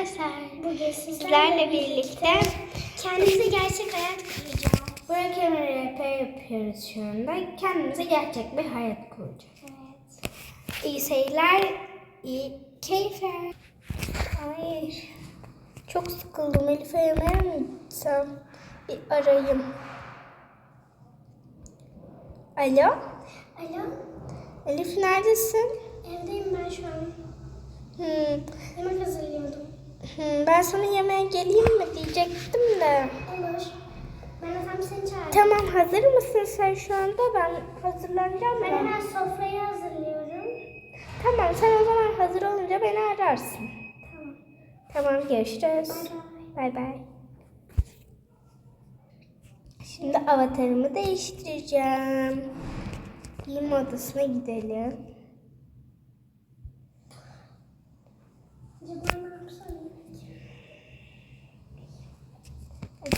arkadaşlar. Bugün Sizlerle birlikte kendimize gerçek hayat kuracağız. Broken RP yapıyoruz şu anda. Kendimize gerçek bir hayat kuracağız. Evet. İyi seyirler, iyi keyifler. Ay, çok sıkıldım. Elif'e yemeğe mi gitsem? Bir arayayım. Alo, Alo. Elif neredesin? Evdeyim ben şu an. Hmm. Hmm, ben sana yemeğe geleyim mi diyecektim de. Olur. Ben tam seni çağırdım. Tamam hazır mısın sen şu anda? Ben hazırlanacağım Ben hemen sofrayı hazırlıyorum. Tamam sen o zaman hazır olunca beni ararsın. Tamam. Tamam görüşürüz. Bay bay. Şimdi avatarımı değiştireceğim. Giyim odasına gidelim. Acaba ne yapsam?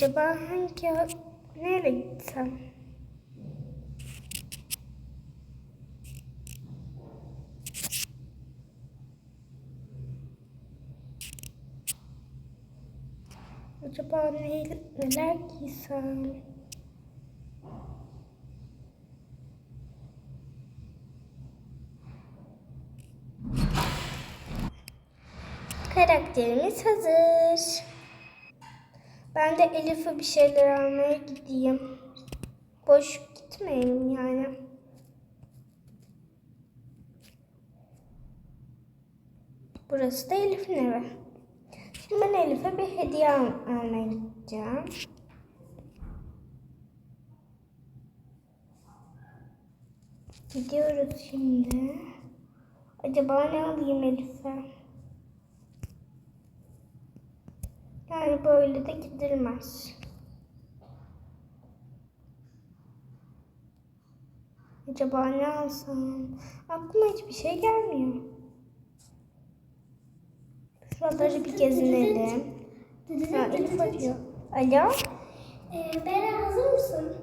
Acaba hangi nereye gitsem? Acaba ne, neler giysem? Karakterimiz hazır. Ben de Elif'e bir şeyler almaya gideyim. Boş gitmeyeyim yani. Burası da Elif'in evi. Şimdi ben Elif'e bir hediye al- almaya gideceğim. Gidiyoruz şimdi. Acaba ne alayım Elif'e? Yani böyle de gidilmez. Acaba ne alsam? Aklıma hiçbir şey gelmiyor. Şuraları bir gezinelim. Ha, Elif arıyor. Alo? Ee, Bera hazır mısın?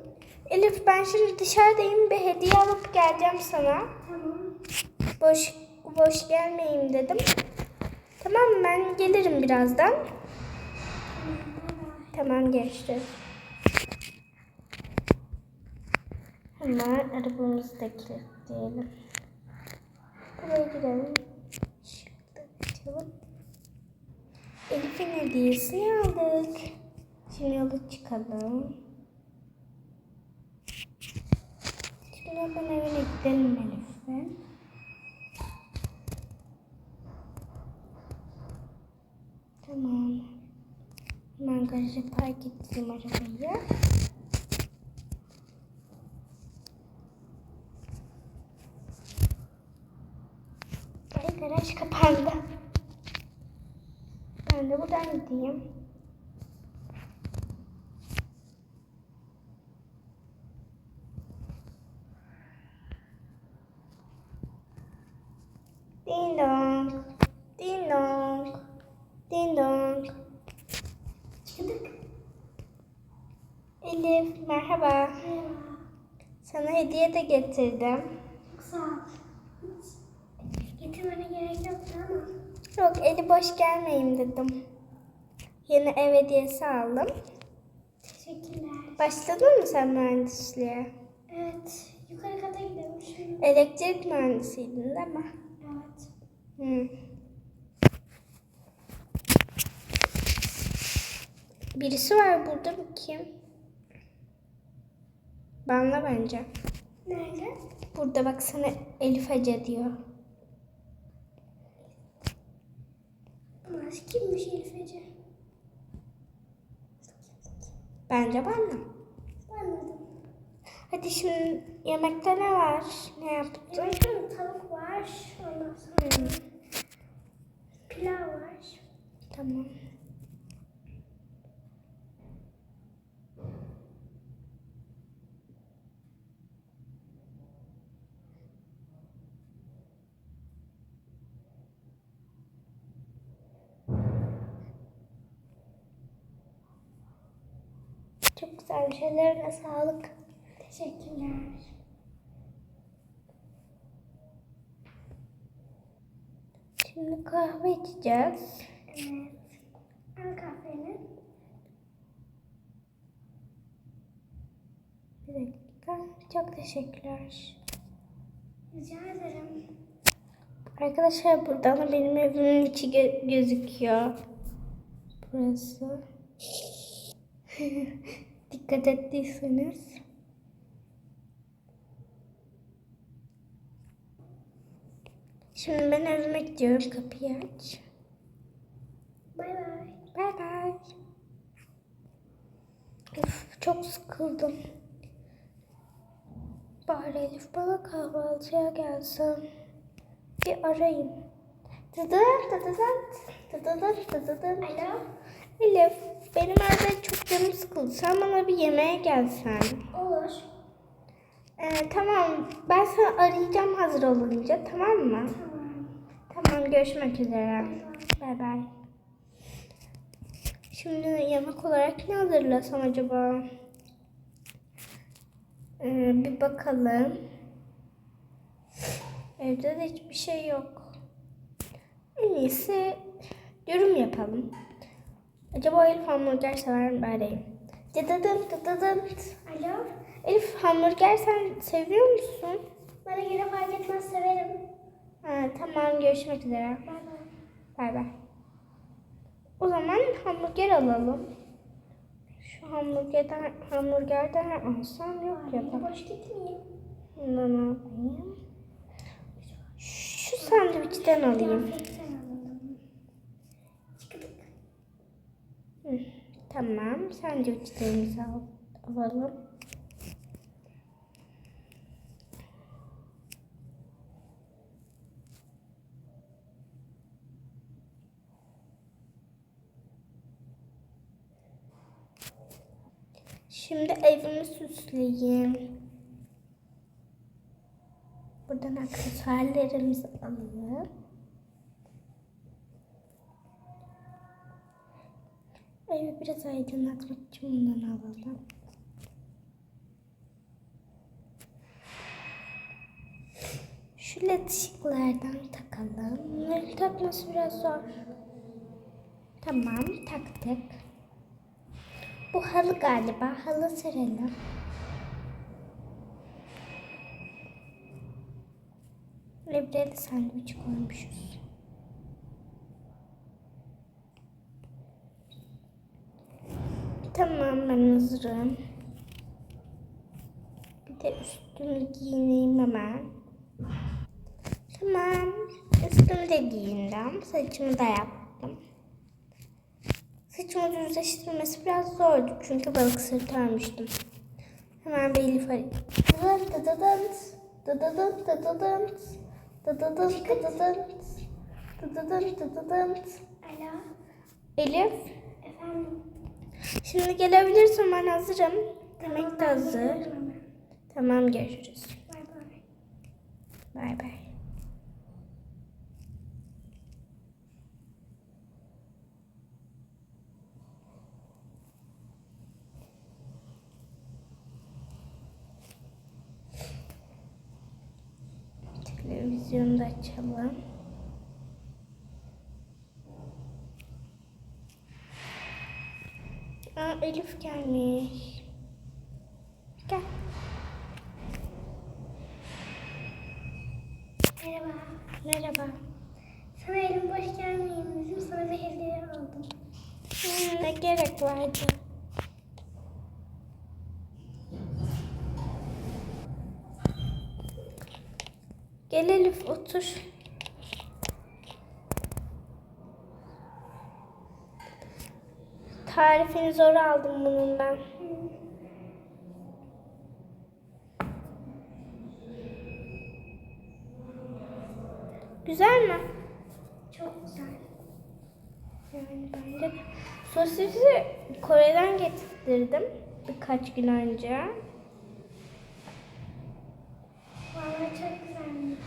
Elif ben şimdi dışarıdayım. Bir hediye alıp geleceğim sana. Tamam. Boş boş gelmeyeyim dedim. Tamam ben gelirim birazdan. Tamam görüşürüz. Hemen arabamızı da kilitleyelim. Buraya girelim. Şurada açalım. Elif'in hediyesini aldık. Şimdi yola çıkalım. Şimdi ben evine gidelim Elif'e. Tamam. Hemen garaja park ettim arabayı. Ay garaj kapandı. Ben de buradan gideyim. Merhaba. Sana hediye de getirdim. Çok sağ ol. Getirmene gerek yoktu ama. Yok eli boş gelmeyeyim dedim. Yeni ev hediyesi aldım. Teşekkürler. Başladın mı sen mühendisliğe? Evet. Yukarı kata gidelim şimdi. Elektrik mühendisiydin değil mi? Evet. Hı. Birisi var burada mı kim? Banla bence. Nerede? Burada bak sana Elif Hoca diyor. Bunlar kimmiş Elif Ece? Bence banla. Anladım. Hadi şimdi yemekte ne var? Ne yaptın? Yemekte tavuk var. Ondan sonra pilav var. Tamam. Çok güzel bir şeylerine sağlık. Teşekkürler. Şimdi kahve içeceğiz. Evet. Al kahveni. Bir dakika. Çok teşekkürler. Rica ederim. Arkadaşlar buradan benim evimin içi gö gözüküyor. Burası. Dikkat ettiyseniz. Şimdi ben evime gidiyorum. Kapıyı aç. Bay bay. Bay bay. Of, çok sıkıldım. Bari Elif bana kahvaltıya gelsin. Bir arayayım. Dıdıt dıdıt dıdıt dıdıt. Alo. Elif benim evde çok canım sıkıldı. Sen bana bir yemeğe gelsen. Olur. Ee, tamam ben seni arayacağım hazır olunca tamam mı? Tamam. Tamam görüşmek üzere. Bay bay. Şimdi yemek olarak ne hazırlasam acaba? Ee, bir bakalım. Evde de hiçbir şey yok. En iyisi dürüm yapalım. Acaba Elif hamburger sever mi? Arayayım. Dıdıdınt dıdıdınt. Alo. Elif hamburger sen seviyor musun? Bana göre fark etmez severim. Ha, tamam görüşmek üzere. Bay bay. Bay bay. O zaman hamburger alalım. Şu hamburgerden hamburgerden alsam yok ya da. boş gitmeyeyim. Bundan alayım. Şu sandviçten alayım. Kıyafetten alalım. Çıktık. Hı, Tamam. Sandviçlerimizi al, alalım. Şimdi evimi süsleyeyim. Buradan aksesuarlarımızı alalım. Evi biraz aydınlatmak için bundan alalım. Şu led ışıklardan takalım. Bunları takması biraz zor. Tamam taktık. Bu halı galiba. Halı serelim. Ve buraya da sandviç koymuşuz. Tamam ben hazırım. Bir de üstümü giyineyim hemen. Tamam. Üstümü de giyindim. Saçımı da yaptım. Saçımı düzleştirmesi biraz zordu çünkü balık sırtı örmüştüm. Hemen bir Elif arayayım. Dıdıdınt, dıdıdınt, dıdıdınt, dıdıdınt, dıdıdınt, dıdıdınt, dıdıdınt. Alo. Elif, Efendim. Şimdi gelebilirsin ben hazırım. Demek de hazır. Tamam görüşürüz. Bay bay. Televizyonu da açalım. Elif gelmiş. Gel. Merhaba. Merhaba. Sana elim boş gelmeyeyim. Bizim sana bir hediye aldım. Hmm, ne gerek vardı? Gel Elif otur. Tarifini zor aldım bunun ben. Güzel mi? Çok güzel. Yani ben de sosisi Kore'den getirdim birkaç gün önce. Vallahi çok güzelmiş.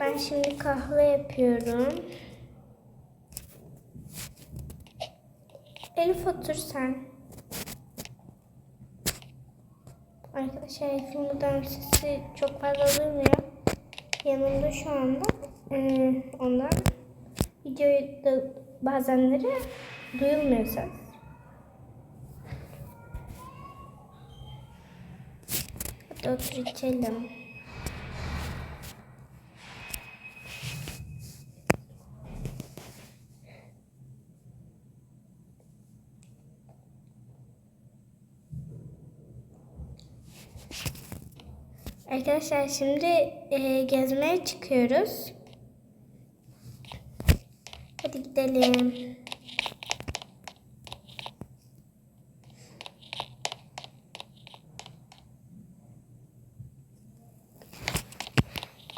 Ben şimdi kahve yapıyorum. Elif otur sen. Arkadaşlar Elif'in buradan sesi çok fazla duymuyor. Yanımda şu anda. Ee, ondan videoyu da bazenleri duyulmuyor ses. Hadi otur içelim. Arkadaşlar şimdi e, gezmeye çıkıyoruz. Hadi gidelim.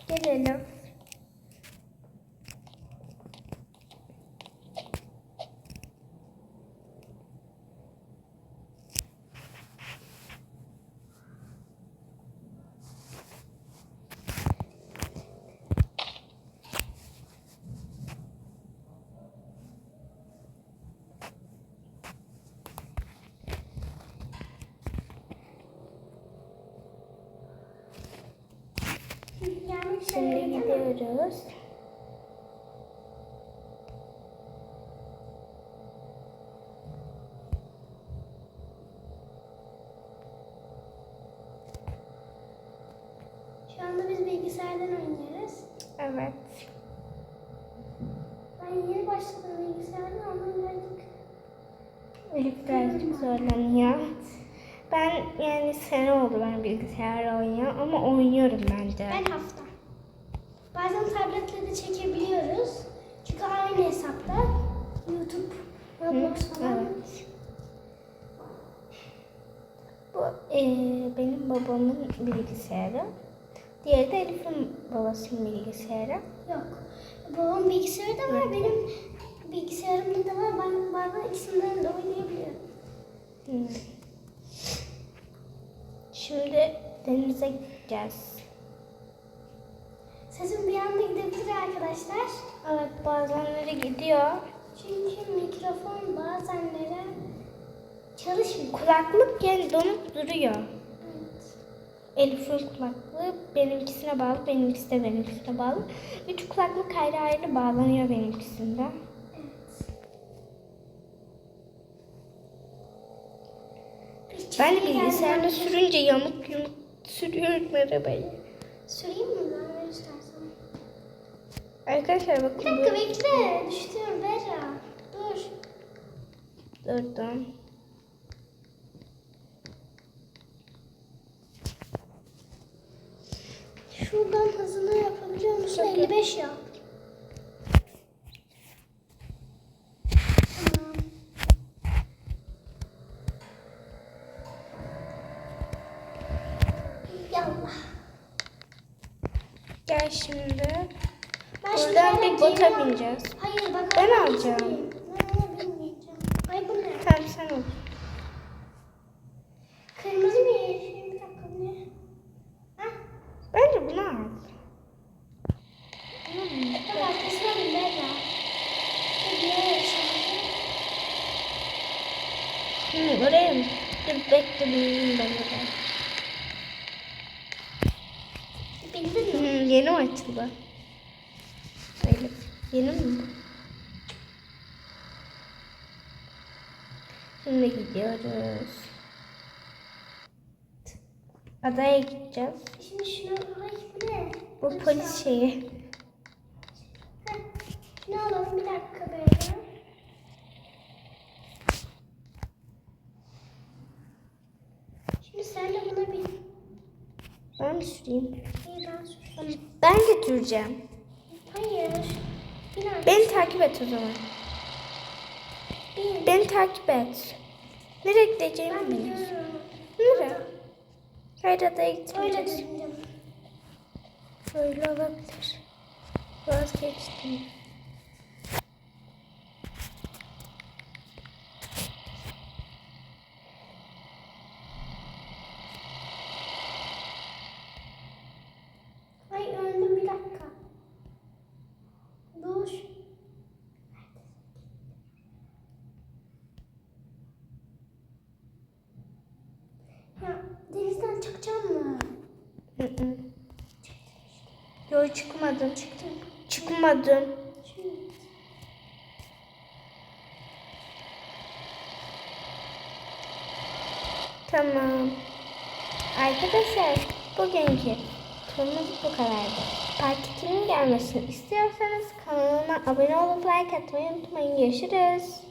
Gelelim. Gelmek Şimdi üzere gidiyoruz. Şu anda biz bilgisayardan oynuyoruz. Evet. Ben yeni başladım bilgisayardan ama birazcık Elif birazcık zorlanıyor. Ben yani sene oldu ben bilgisayar oynuyor ama oynuyorum bence. ben hafta. Bazen tabletle de çekebiliyoruz. Çünkü aynı hesapta YouTube, Roblox falan. Evet. Bu eee, benim babamın bilgisayarı. Diğeri de Elif'in babasının bilgisayarı. Yok. Babam bilgisayarı da var, benim bilgisayarımda da var. Ben bazen ikisinden de oynayabiliyorum. Hmm. Şimdi denize gideceğiz. Sesim bir anda gidebilir arkadaşlar. Evet bazenleri gidiyor. Çünkü mikrofon bazenlere çalışmıyor. Kulaklık yani donup duruyor. Evet. Elif'in kulaklığı benimkisine bağlı, benimkisi de benimkisine bağlı. Üç kulaklık ayrı ayrı bağlanıyor benimkisinde. Ben de bilgisayarda sürünce yamuk yumuk sürüyorum arabayı. Süreyim mi ben Arkadaşlar Bir bakın dakika bu... bekle. Düştüm Berra. Dur. Durdum. Şuradan hızını yapabiliyor musun? Çok 55 yap. Tamam. Yallah. Gel şimdi. Ben Buradan bir bota bineceğiz. Hayır bak. Ben alacağım. Ben. Ay bu ne? Tamam sen ol. Kırmızı şey. Bir dakika ne? Hah. Bence bunu al. Bak arkasına bin. Dur, ne şimdi? Oraya mı? Dur bekle bineyim ben oraya. Mi? yeni mi açıldı? Yeni mi? Şimdi gidiyoruz. Adaya gideceğiz. Şimdi şunu ay bu ne? Bu polis şeyi. Şunu alalım bir dakika böyle. Şimdi sen de buna bin. Ben mi süreyim? İyi ben süreyim. Ben götüreceğim. Beni takip et o zaman. Bin. Beni takip et. Nereye gideceğimi biliyorsun. Nereye? Hayır adaya gitmeyeceğiz. Böyle olabilir. Vazgeçtim. Ay öldüm bir dakika. Dur. Ya çıkacağım mı? Yok çıkmadım. Çıktım. Çıkmadım. Tamam. Arkadaşlar Bugünkü turumuz bu kadardı. Part 2'nin gelmesini istiyorsanız kanalıma abone olup like atmayı unutmayın. Görüşürüz.